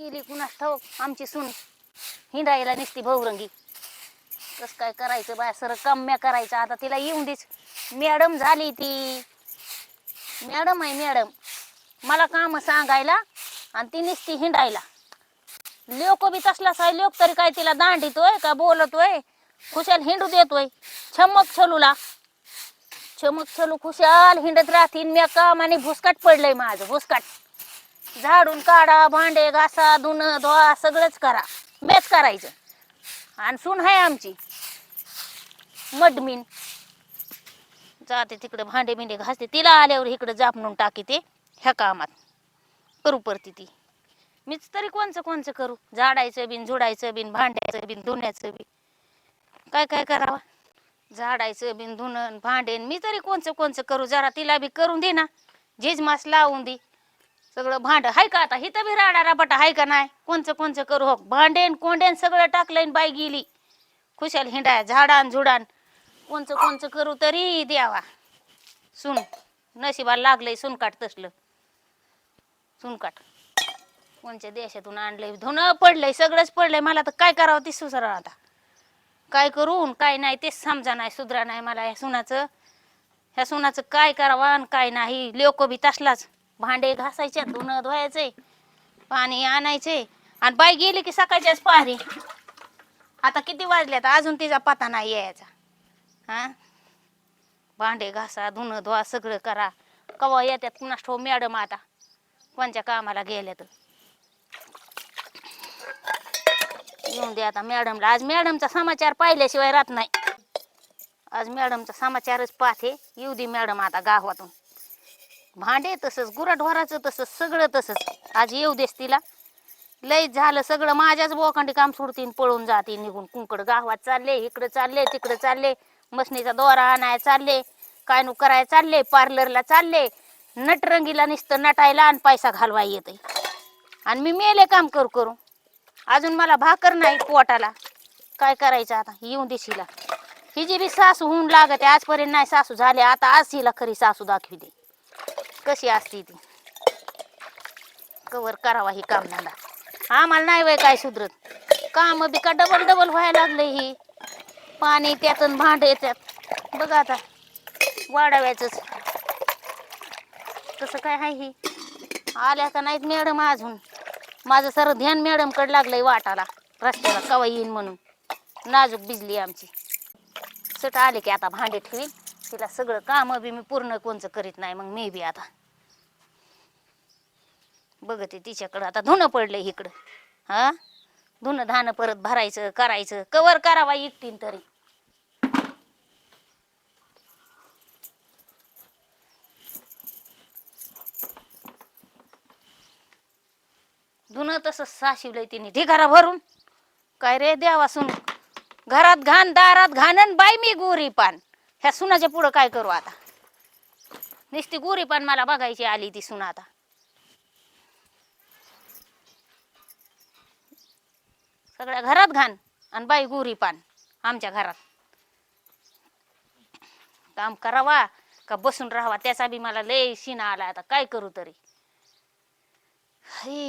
गेली कुणास ठाऊक? आमची सून. हिंडायला निसती बहुरंगी कस काय करायचं बाय सर कम्या करायचं. आता तिला येऊन देच. मॅडम झाली ती. मॅडम आहे मॅडम. मला काम सांगायला आणि ती निसती हिंडायला. लोक बी तसलाच आहे. लोक तरी काय तिला दांडितोय का बोलतोय? खुशाल हिंडू देतोय. छमक छलूला. छमक छलू खुशाल हिंडत राहतील मी काम आणि भुसकाट पडलंय माझं. भुसकाट. झाडून काढा भांडे घासा धुणं धुवा सगळंच करा. मेच करायचं. आणि सून आहे आमची. मडमीन जाते तिकडे भांडे बिंडे घासते. तिला आल्यावर इकडे जापणून टाकी ते ह्या कामात. करू परती ती. मीच तरी कोणचं कोणचं करू? झाडायचं बिन झुडायचं बिन भांड्याचं बिन धुण्याचं बी काय काय करावं? झाडायचं बिन धुणं भांडेन मी तरी कोणचं कोणचं करू? जरा तिला बी करून दे ना. झिजमास लावून दे. सगळं भांड. हाय का आता? हिथं बी राहणारा बटा हाय का नाही? कोणचं कोणचं करू? हो भांडेन कोंडेन सगळं टाकलंय बाई गेली. खुशाल हिंडाय झाडान झुडान. कोणचं कोणचं करू तरी द्यावा. सुन नशिबाला लागलंय सुनकाट तसलं. सुनकाट कोणच्या देशातून आणलंय? धुणं पडलंय सगळंच पडलंय. मला तर काय करावं ते सुसरा आता. काय करून काय नाही तेच समजा नाही सुधरा नाही मला ह्या सुनाचं. ह्या सुनाचं काय करावं आणि काय नाही? लोक बी तसलाच. भांडे घासायचे धुणं धुवायचे पाणी आणायचे. आणि बाई गेली की सकाळच्याच पहारी. आता किती वाजल्यात? अजून तिचा पता नाही यायचा. हा? भांडे घासा धुणं धुवा सगळं करा. कवा येतात कुणास ठो मॅडम आता. कोणच्या कामाला गेल्या तर येऊन दे आता मॅडमला. आज मॅडमचा समाचार पाहिल्याशिवाय राहत नाही. आज मॅडमचा समाचारच पाहते. येऊ दे मॅडम आता गावातून. भांडे तसंच गुराढोराचं तसंच सगळं तसंच. आज येऊ देस तिला. लय झालं सगळं माझ्याच बोकांडी काम सोडतीन पळून जाते निघून. कुंकड गावात चालले इकडं चालले तिकडं चालले. मशनीचा दोरा आणाय चालले काय नु कराय चालले पार्लरला चालले. नटरंगीला नुसतं नटायला आणि पैसा घालवाय येते आणि मी मेले काम करू करू. अजून मला भाकर नाही पोटाला. काय करायचं आता? येऊन देशीला हिजी बी सासू होऊन लागते. आजपर्यंत नाही सासू झाले. आता आज हिला खरी सासू दाखवी दे. कशी असती ती? कवर करावा ही कामधंदा. आम्हाला नाही वय काय सुधरत. काम बी का डबल डबल व्हायला लागले ही. पाणी त्यातून भांडे त्यात बघा आता वाढाव्याच तसं काय आहे ही? आल्या का नाहीत मॅडम अजून? माझं सर ध्यान मॅडमकडे लागलंय वाटाला रस्त्याला कवा येईन म्हणून. नाजूक बिजली आमची. सट आले की आता भांडे ठेवीन. तिला सगळं काम बी मी पूर्ण कोणचं करीत नाही मग मी बी आता. बघते तिच्याकडं. आता धुणं पडलंय इकडं हा? धुणं धानं परत भरायचं करायचं. कवर करावा एकटीन तरी. धुणं तसं साशिवलंय तिने. ढिगारा भरून. काय रे द्यावा सुन. घरात घाण दारात घाणन बाई मी गोरी पान. ह्या सुनाच्या पुढं काय करू आता? नुसती गोरी पान मला बघायची आली ती सुन आता. सगळ्या घरात घाण आणि बाई गोरी पान आमच्या घरात. काम करावा का बसून राहावा त्याचा बी मला लय शिना आला आता काय करू तरी. हे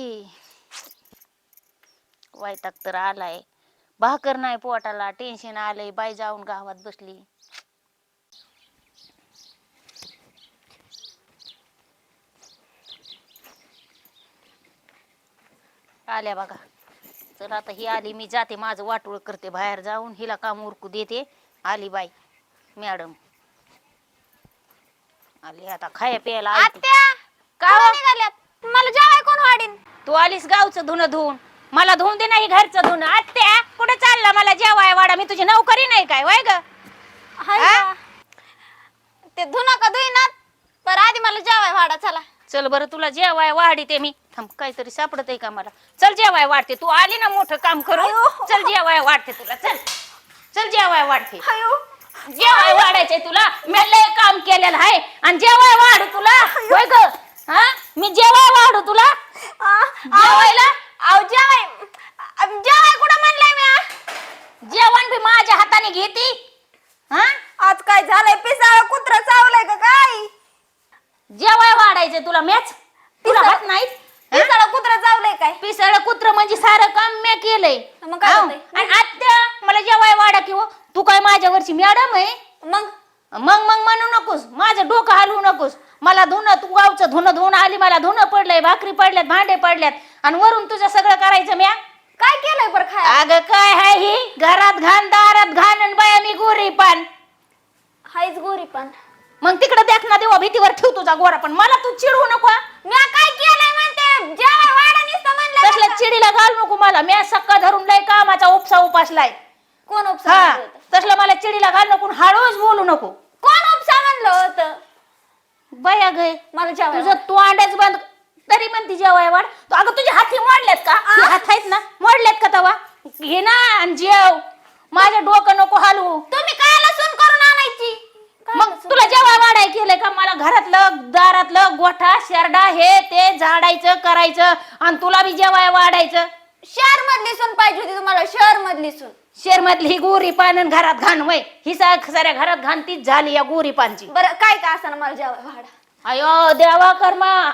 वैताग तर आलाय. भाकर नाही पोटाला टेन्शन आलंय बाई जाऊन गावात बसली. आल्या बघा. चल आता ही आली मी जाते माझं वाटोळ करते बाहेर जाऊन हिला काम उरकू देते. आली बाई मॅडम. आली आता खाया प्यायला आली ती. आत्या का कुठं हो? निघाल्यात? मला जेवाय कोण वाढीन? तू आलीस गावचं धुणं धुवून. मला धुवून दे नाही घरचं धुणं. आत्या कुठे चालला मला जेवाय वाडा मी तुझी नोकरी नाही काय वय ग? हाय हा? का? ते धुना का धुईनात? पर आधी मला जेवाय वाढा चला. चल बरं तुला जेवाय वाढी ते मी. थांब काहीतरी सापडत आहे का मला? चल जेवाय वाढते. तू आली ना मोठं काम करून. अयो. चल जेवाय वाढते तुला. चल. चल जेवाय वाढते. जेवाय वाढायचंय तुला. मी लय काम केलेलं आहे. आणि जेवाय वाढ तुला. होय ग? हा? मी जेवाय वाढू तुला. आ, जेवायला? आव जेवाय कुठं म्हणलंय मी जेवण बी माझ्या हाताने घेती. हा? आज काय झालंय पिसाळ जेवाय वाढायचे तुला मॅच? तुला हात नाही? पिसाळा कुत्रा चावलंय काय? पिसळ कुत्र म्हणजे सारं काम म्या केलंय. मग काय आणि आत्या मला जेवाय वाढा किंवा हो. तू काय माझ्यावरची मॅडम आहे? मग? मग मग म्हणू नकोस. माझं डोकं हलवू नकोस. मला धुणं तू गावचं धुणं धुणं आली मला धुणं पडलंय भाकरी पडल्यात भांडे पडल्यात. आणि वरून तुझं सगळं करायचं म्या? काय केलंय बरं खाय अगं काय हाय ही? घरात घाण दारात घाण आणि बाया मी गोरी पण हायच गोरी पण मग तिकडे देख ना देवा भीतीवर ठेव तुझा गोरा पण मला तू चिडवू नको हा. मी काय केलंय म्हणते? नुसतं म्हणलं? चिडीला घाल नको मला मी सक्का धरून लय कामाचा उपसा उपासलाय. कोण उपसा हा म्हणलं होतं? तसलं मला चिडीला घाल नको आणि हळूच बोलू नको. कोण उपसा म्हणलं होतं? बया गे मला जेवाय तुझं तू अंड्याच बंद तरी म्हणती जेवाय वाढ. तू अगं तुझे हाती मोडल्यात का? हात आहेत ना? मोडल्यात का तवा? घे ना आणि जेव. माझ्या डोकं नको हालवू. तुम्ही काय लसूण करून आणायची? मग? तुला जेवाय वाढाय केलंय का मला घरातलं दारातलं गोठा शेरडा हे ते झाडायचं करायचं आणि तुला बी जेवाय वाढायचं? शहर मधली सून पाहिजे होती तुम्हाला शहर मधली सून. शेर मधली ही गोरी पान घरात घाण वय ही सा- साऱ्या घरात घाण तीच झाली या गोरी पानची. बरं काय का असं मला जेवाय वाढा? अयो देवा कर्मा.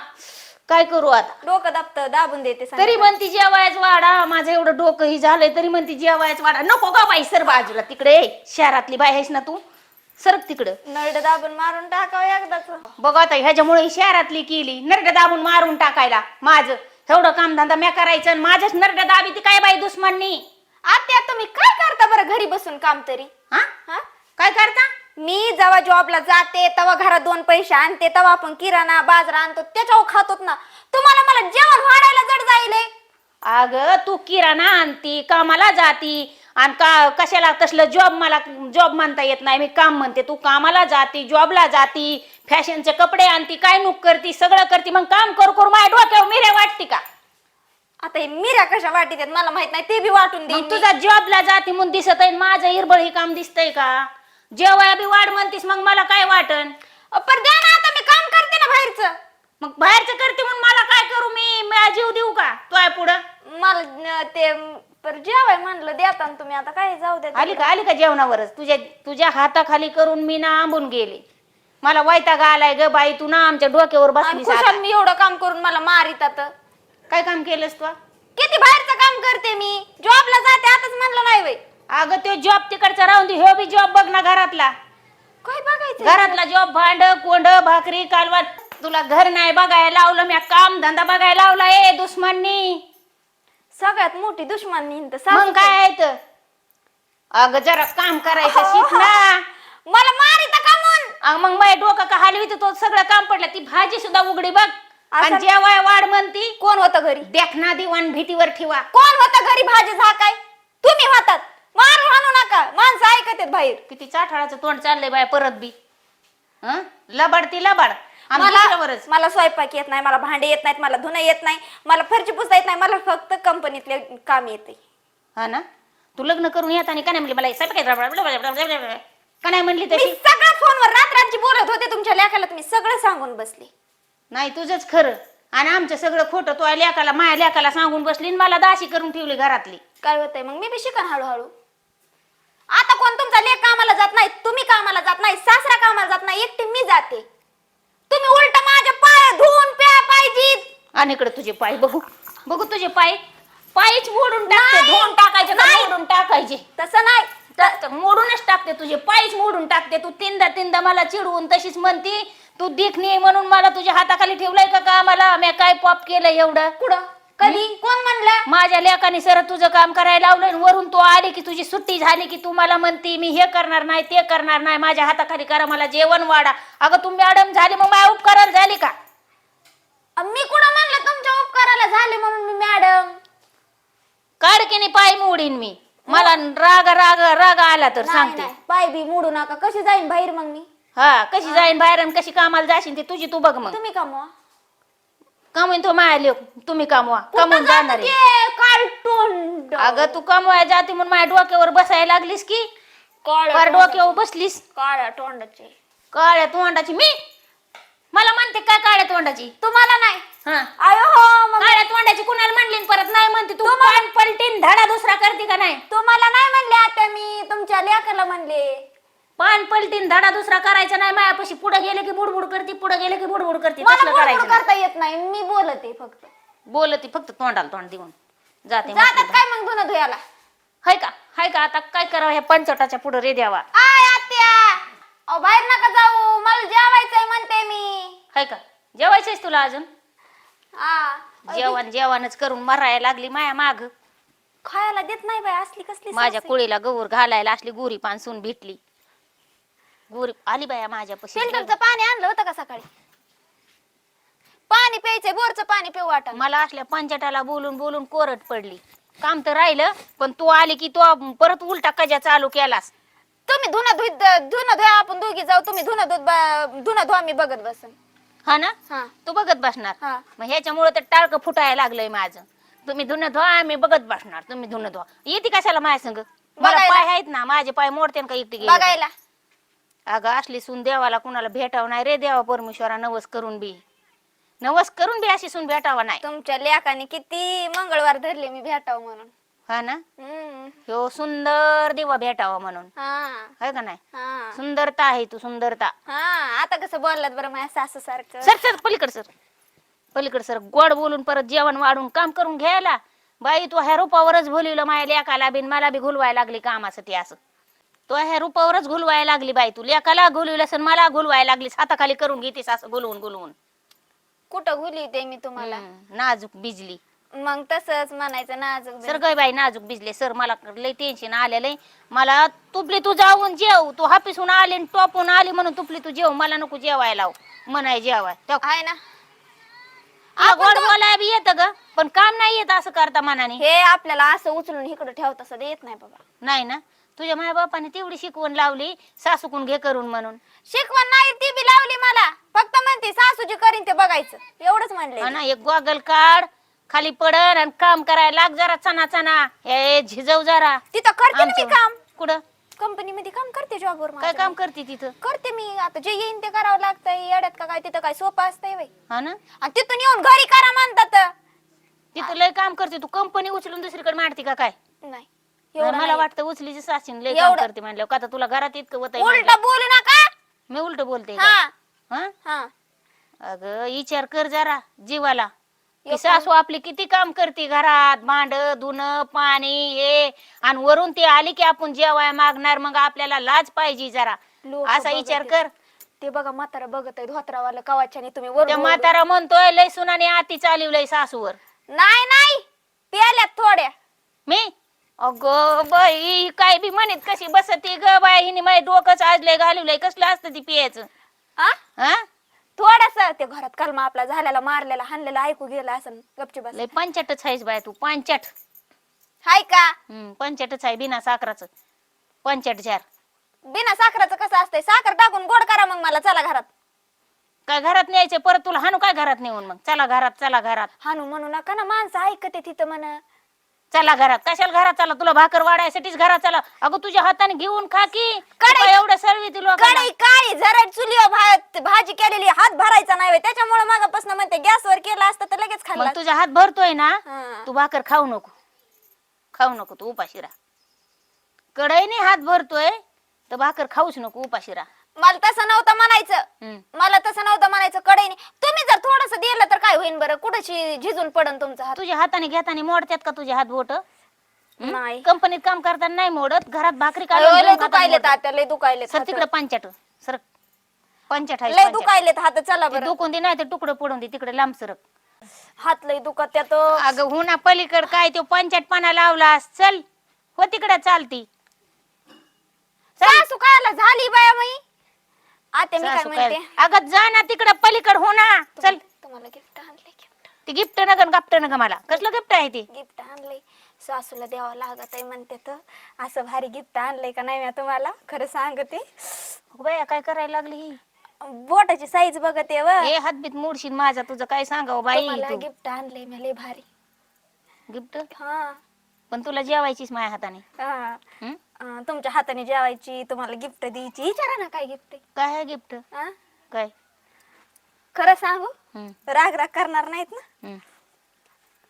काय करू आता? डोकं दाबत दाबून देते तरी सांगितलं. म्हणती जेवायच वाडा माझं एवढं डोकं ही झालंय तरी म्हणती जेवायच वाडा नको का बाई सर बाजूला. तिकडे शहरातली बाई आहेस ना तू. सरक तिकडं. नरड दाबून मारून टाकावं एकदाच. बघ आता ह्याच्यामुळे ही शहरातली केली. नरड दाबून मारून टाकायला. माझं. एवढं कामधंदा म्या करायचं आणि माझ्याच नरड दाबी ती काय बाई दुश्मननी? आता तुम्ही काय करता बरं घरी बसून काम तरी? हा? हा? काय करता? मी जेव्हा जॉबला जाते तेव्हा घरात दोन पैसे आणते तेव्हा आपण किराणा बाजारा आणतो त्याच्यावर खातोत ना. तुम्हाला मला जेवण वाढायला जड जाईल. अग तू किराणा आणती कामाला जाती. आणि का कशाला तसलं जॉब मला जॉब म्हणता येत नाही. मी काम म्हणते तू कामाला जाती जॉबला जाती फॅशनचे कपडे आणती काय नुक करती सगळं करती मग काम करू करू माझ्या डोक्यावर मिऱ्या वाटती का? आता हे मिऱ्या कशा वाटीत आहेत मला माहीत नाही ते बी वाटून मग मी. तुझा जॉबला जाती म्हणून दिसत आहे माझं हिरबळ ही काम दिसतंय का? जेवाय बी वाढ म्हणतीस मग मला काय वाटन पण द्या ना आता मी काम करते ना बाहेरचं. मग बाहेरचं करते म्हणून मला काय करू मी? जीव देऊ का? तोय पुढं. मला ते पर जेवाय म्हणलं देता ना तुम्ही आता काय जाऊ द्या आली का आली का जेवणावरच? तुझ्या तुझ्या हाताखाली करून मी ना आंबून गेले. मला वैताग आलाय ग बाई तू ना आमच्या डोक्यावर आणि खुशाल. मी एवढं काम करून मला मारितात काय काम केलंस तू? किती बाहेरचं काम करते मी? जॉबला जाते आताच म्हणलं नाही वय अगं ते जॉब तिकडचा राहून दे ह्यो बी जॉब बघ ना घरातला. काय बघायचं घरातला जॉब भांड कोंड भाकरी कालवण. तुला घर नाही बघायला लावलं मी काम धंदा बघायला लावला ए दुश्मननी. सगळ्यात मोठी दुश्मन हिंद मग काय आहे तर? अगं जरा काम करायचं शिक ना. मला मारित का अगं मग माझ्या डोकं का हलवी? तो सगळं काम पडलं. ती भाजी सुद्धा उघडी बघ. आणि असं- जेवाय वाढ म्हणती. कोण होतं घरी? देखना दिवाण भीतीवर ठेवा. कोण होतं घरी भाजी झाकाय? तुम्ही होतात. मारू हाणू नका. माणसं ऐकत आहेत बाहेर. किती चाठाळाचं तोंड चाललंय बाय परत बी. हं? लबाड ती लबाड. मला दुसऱ्यावरच. मला स्वयंपाक येत नाही मला भांडे येत नाहीत मला धुणं येत नाही मला फरची पुसता येत नाही मला फक्त कंपनीतले काम येते. हा ना? तू लग्न करून येत आणि का नाही म्हणली मला स्वयंपाक का नाही म्हणली मी तशी. सगळं फोनवर रात्री बोलत होते तुमच्या लेखाला तुम्ही सगळं सांगून बसले. नाही तुझंच खरं. आणि आमचं सगळं खोटं तो लेकाला माया लेकाला सांगून बसली आणि मला दाशी करून ठेवली घरातली. काय होतंय मग? मी बी शिकन हळूहळू. आता कोण तुमचा लेख कामाला जात नाही तुम्ही कामाला नाही सासरा कामाला जात नाही एकटी मी जाते. तुम्ही उलट माझ्या पाय धुवून प्या पाहिजे आणि इकडे तुझे पाय बघू बघू तुझे पाय. पायच मोडून टाकते नाही. धुवून टाकायचे का नाही. मोडून टाकायचे? तसं नाही. मोडूनच टाकते तुझे पायच मोडून टाकते. तू तीनदा तीनदा मला चिडवून तशीच म्हणती तू देखणी आहे म्हणून मला तुझ्या हाताखाली ठेवलंय का का मला मी काय पॉप केलं एवढं? कुठं? कधी? कोण म्हणलं? माझ्या लेकाने सर तुझं काम करायला लावलंय आणि वरून तू आली की तुझी सुट्टी झाली की तू मला म्हणती मी हे करणार नाही ते करणार नाही माझ्या हाताखाली करा मला जेवण वाढा. अगं तू मॅडम झाली मग माझ्या उपकाराला झाली का? मी कुठं म्हणलं तुमच्या उपकाराला झाले म्हणून मी मॅडम? काडकीने पाय मोडीन मी. मला राग राग राग आला तर नाही सांगते. नाही पाय बी मोडू नका. कशी जाईन बाहेर मग मी? हा कशी जाईन बाहेर आणि कशी कामाला जाशील ते तुझी तू बघ मग. तुम्ही कमवा कमवून तो माया लेक तुम्ही कमवा कमवून जाणार. आहे. कार्टून अगं तू कमवाय जाते म्हणून माझ्या डोक्यावर बसायला लागलीस की? फार डोक्यावर बसलीस? काळ्या तोंडाचे. काळ्या तोंडाची? मी? मला म्हणते काय काळ्या तोंडाची? तुम्हाला नाही. हा. अयो हो मग काळ्या तोंडाची कुणाला म्हणली आणि परत नाही म्हणते तू? पान पलटीन धडा दुसरा करते का नाही? तुम्हाला नाही म्हणले आता मी तुमच्या लेकाला म्हणले. पान पलटीन धडा दुसरा करायचा नाही मायापाशी पुढे गेले की बुडबुड करते पुढे गेले की बुडबुड करते मला तसलं बडबड करायचं नाही. करता येत नाही मी बोलते फक्त. बोलती फक्त तोंडाला तोंड देऊन. जाते जातात म्हटलं. काय मग धुणं धुयाला? हाय का? हाय का? आता काय करावं? ह्या पंचटाच्या पुढे रे द्यावा आय आत्या! अहो बाहेर नका जाऊ मला जेवायचंय म्हणते मी. हाय का? जेवायचंयस तुला अजून? हा जेवण जेवणच करून मरायला लागली माया माग. खायला देत नाही बाई असली कसली माझ्या सास. कुळीला गौर घालायला असली गुरी पानसून भेटली. गुरी आली बाया माझ्या फिल्टरचं पाणी आणलं होतं का सकाळी? पाणी प्यायचंय बोरचं पाणी पिऊ वाटत मला असल्या पंचाटाला बोलून बोलून कोरट पडली. काम तर राहिलं पण तू आली की तू परत उलटा कजा चालू केलास. तुम्ही धुणं धुत धुणं धुया आपण दोघी जाऊ तुम्ही धुणं धुत धुणं धुवा मी बघत बसन. हा ना? हा. तू बघत बसणार? हा. मग ह्याच्यामुळे तर टाळकं फुटायला लागलंय माझं. तुम्ही धुणं धुवा आम्ही बघत बसणार. तुम्ही धुणं धुवा येते कशाला माझ्या संग? मला बघायला. पाय आहेत ना माझे पाय मोडते का एकटी गेली? बघायला. अगं असली सून देवाला कुणाला भेटावं नाही रे देवा परमेश्वरा नवस करून बी. नवस करून बी अशी सून भेटावा नाही. तुमच्या लेकाने किती मंगळवार धरले मी भेटावं म्हणून. हा ना? हम्म. ह्यो सुंदर देवा भेटावा म्हणून. हा. है का नाही? हा. सुंदरता आहे तू सुंदरता. हा आता कसं बोललात बरं माझ्या सासू सारखं सर सर पलीकड सर. पलीकड सर. गोड बोलून परत जेवण वाढून काम करून घ्यायला. बाई तू ह्या रूपावरच भुलवलं माझ्या लेकाला बिन मला बी घुलवायला लागली कामासाठी असं. तो ह्या रूपावरच घुलवायला लागली बाई तू. लेकाला घुलविलं असेल मला घुलवायला लागलीस. हाताखाली करून घेतेस असं गुलवून गुलवून कुठं घुली ते मी तुम्हाला? हम्म, नाजूक बिजली मग तसंच म्हणायचं नाजूक बिन- सर गय बाई नाजूक बिजले सर मला लय टेन्शन आलेलं मला तुपली तू जाऊन जेव. तू हापीसून आली आणि टोपून आली म्हणून तुपली तू जेव. मला नको जेवायला लाव. म्हणाय जेवाय. त्या आहे ना. तुला गोड बोलाय बी येतं ग पण काम नाही येत असं करता मनाने. हे आपल्याला असं उचलून इकडे ठेवत असं येत नाही बाबा. नाही ना? तुझ्या माय बापाने तेवढी शिकवण लावली सासूकून घे करून म्हणून. शिकवण नाही ती बी लावली मला. फक्त म्हणते सासूजी करीन ते बघायचं. एवढंच म्हणले ना एक गॉगल काढ खाली पडन आणि काम करायला लाग जरा चना चना. हे झिजव जरा. तिथं करते ना मी आमचं- काम. कुठं? कंपनी मध्ये काम करते जॉबवर काय काम करते तिथं? करते मी. आता जे येईन ते करावं लागतंय. येड्यात का काय तिथं काय सोपं असतंय बाई. हा ना? आणि तिथून येऊन घरी करा म्हणतात. तिथं लय काम करते. तू कंपनी उचलून दुसरीकडे मारते का काय? नाही. मला नाही. वाटतं उचलीची सासीन लय काम एवढं- करते म्हणलं का आता तुला घरात इतकं होत उलट बोलू नका. मी उलट बोलते का? हा. हा? हा. अगं विचार कर जरा जीवाला. सासू आपली किती काम करते घरात? भांड धुणं पाणी हे. आणि वरून ती आली की आपण जेवाय मागणार मग आपल्याला लाज पाहिजे जरा. लोक असा विचार बघत कर. ते बघा म्हातारा बघत आहे धोत्रावाला कवाच्याने तुम्ही त्या म्हातारा म्हणतोय लय सुनाने आती चालवलंय सासूवर. नाही नाही. प्याल्यात थोड्या. मी? अगं बाई काय बी म्हणत कशी बसती ग बाई हिने माझ्या डोकंच आजलंय घालवलंय कसलं असतं ती पियाचं? हा हा थोडासा ते घरात कलमा आपला झालेला मारलेला हाणलेला ऐकू गेला असं गपची बस लय पंचाटच आहेस बाय तू पंचाट. हाय का? हम्म पंचाटच आहे बिना साखराचं. पंचाट जार बिना साखराचं कसं असतंय? साखर टाकून गोड करा मग मला चला घरात. काय घरात न्यायचं परत तुला हाणू काय घरात नेऊन मग? चला घरात चला घरात. हानू म्हणू नका ना माणसं ऐकते तिथं म्हण. चला घरात. कशाला घरात चला तुला भाकर वाढायसाठीच घरात चला अगं तुझ्या हाताने घेऊन खा की. कढई- एवढं सर्वी तुला कढई काळी जरा चुलीवर भा- भाजी केलेली हात भरायचा नाही होय. त्याच्यामुळे मागापासून म्हणते गॅसवर केलं असतं तर लगेच खाल्लं मग तुझा हात भरतोय ना हा. तू भाकर खाऊ नको. खाऊ नको तू उपाशी राहा. कढईने हात भरतोय तर भाकर खाऊच नको उपाशी राहा. मला तसं नव्हतं म्हणायचं. मला तसं नव्हतं म्हणायचं कढईने. तुम्ही जर थोडस दिलं तर काय होईल बरं? कुठं झिजून पडन तुमचा हात? तुझ्या हाताने घेताना मोडतात का तुझे हात बोट? नाही. कंपनीत काम करताना नाही मोडत घरात भाकरी अयो, लय काढून दुखायलेत आता लय दुखायलेत सर हात. तिकडे पंचाट सर पंचाट आहे लय पंचाट. दुखायलेत हात चला ते बरं. दुखून दे नाही तर तुकडं पडून दे तिकडे लांब सरक. हात लय दुखत त्यात. अगं हुना पलीकड काय तो पंचाटपणा लावलास चल. हो तिकडे चालती. सासू कायला झाली बाया मी आता मी काय सासू काय- म्हणते अगं जा ना तिकडे पलीकड हो ना. चल. तुम्हाला गिफ्ट आणले गिफ्ट. ती गिफ्ट नग गप्ट नग मला. कसलं गिफ्ट आहे ते? गिफ्ट आणलंय. सासूला द्यावं लागत आहे म्हणते तर. असं भारी गिफ्ट आणलंय का नाही मी तुम्हाला? खरं सांगते. अगं बाया काय करायला लागली ही? बोटाची साईज बघते व. हे हातबीत मोडशील माझा तुझं काय सांगावं बाई तुम्हाला गिफ्ट आणलंय मी लय भारी. गिफ्ट? हा. पण तुला जेवायचीच माझ्या हाताने. हा. हं? अं, तुमच्या हाताने जेवायची तुम्हाला गिफ्ट द्यायची. विचारा ना काय गिफ्ट काय आहे गिफ्ट? काय? खरं सांगू? राग राग करणार नाहीत ना.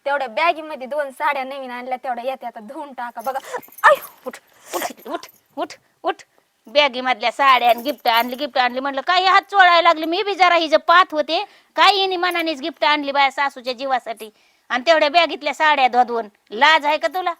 तेवढ्या बॅगी मध्ये दोन साड्या नवीन आणल्या तेवढ्या येते आता धुवून टाका. बघा. आयो उठ उठ उठ उठ उठ. बॅगी मधल्या साड्या गिफ्ट आणली गिफ्ट आणली म्हटलं काय हात चोळायला लागली? मी बी जरा हिचं पाहत होते. काय हिने मनानेच गिफ्ट आणली बाया सासूच्या जीवासाठी? आणि तेवढ्या बॅगीतल्या साड्या धुवून. लाज आहे का तुला?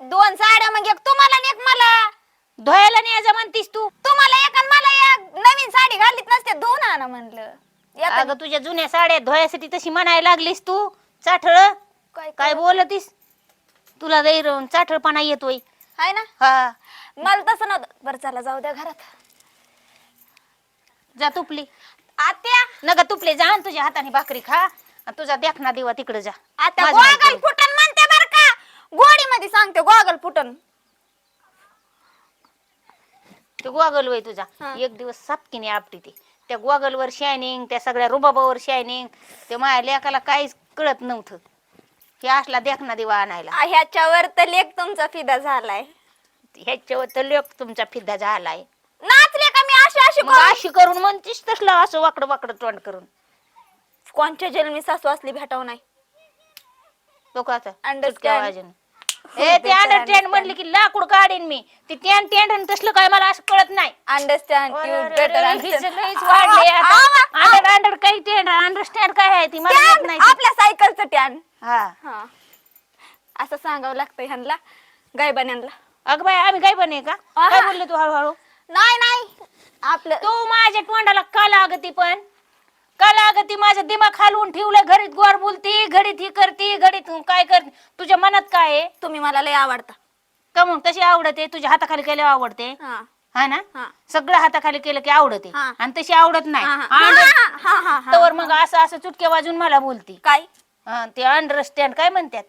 दोन साड्या मग एक तुम्हाला आणि एक मला धुवायला नाही यायचं म्हणतीस तू? तुम्हाला एक आणि मला एक. नवीन साडी घालीत नसते दोन आणा म्हणलं. येतं अगं तुझ्या जुन्या साड्या धुवायसाठी तशी म्हणायला लागलीस तू. चाठळ? काय काय बोलतीस? तुला गैर चाठळपणा येतोय. हाय ना? हा. मला तसं नव्हतं. बरं चला जाऊ द्या घरात. जा तुपली. आत्या! नका तुपले जा आणि तुझ्या हाताने भाकरी खा. आणि तुझा देखना देवा तिकडे जा. आता माझं गोगल फुटन म्हणते बर का? गोडी मध्ये सांगते गोगल फुटन. ते गोगल वय तुझा. एक दिवस सापकीने आपटी ते. त्या गोगलवर शायनिंग त्या सगळ्या रुबाबावर शायनिंग ते माझ्या लेकाला काहीच कळत नव्हतं. हे असला देखना देवा आणायला. आ, ह्याच्यावर तर लेख तुमचा फिदा झालाय. ह्याच्यावर तर लोक तुमचा फिद्दा झालाय. नाचले का मी अशी अशी मग अशी करून म्हणतीस तसलं असं वाकडं वाकडं तोंड करून. कोणच्या जन्मी सासू असली भेटाव नाही. तो का Understand. वाजून. ए ते अंडरस्टँड म्हणले की लाकूड काढीन मी. ते टॅन टॅन आणि तसलं काय मला असं कळत नाही. अंडरस्टँड यू बेटर हिचं. अंडर अंडर काही टॅन अंडरस्टँड काय आहे ती मला येत नाही. आपल्या सायकलचं टॅन हा. हा. असं सांगावं लागतं ह्यांना गायबान्यांना. अगं बाई आम्ही काय बने का? आहा. काय बोलले तू हळूहळू? नाही नाही. आपलं तू माझ्या तोंडाला का लागती पण? का लागती? माझं दिमाग खालवून ठेवलंय घडीत गोड बोलती घडीत ही करती घडीत काय करते? तुझ्या मनात काय आहे? तुम्ही मला लय आवडता. का मग? तशी आवडते? तुझ्या हाताखाली केल्यावर आवडते? हा. हा ना? हा. सगळं हाताखाली केलं की आवडते. हा. आणि तशी आवडत नाही. हा, हा. हा, हा, हा, हा. तवर मग असं असं चुटके वाजून मला बोलती. काय? ते अंडरस्टँड काय म्हणतात?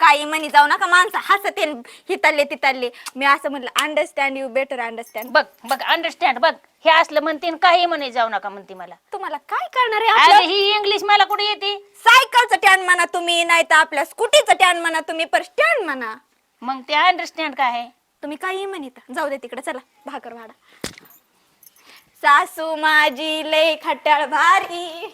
काही म्हणी जाऊ नका माणसं हसते हिताले तिताले मी असं म्हणलं अंडरस्टँड यू बेटर अंडरस्टँड बघ बघ अंडरस्टँड बघ. हे असलं म्हणते आणि काही म्हणे जाऊ नका म्हणते मला. तुम्हाला काय करणार आहे अरे आपलं? ही इंग्लिश मला कुठे येते? सायकलचं टॅन म्हणा तुम्ही नाही तर आपल्या स्कूटीचं टॅन म्हणा तुम्ही पर स्टँड म्हणा. मग ते अंडरस्टँड काय आहे? तुम्ही काही म्हणता जाऊ दे तिकडे चला भाकर वाडा सासू माझी लय खट्याळ भारी.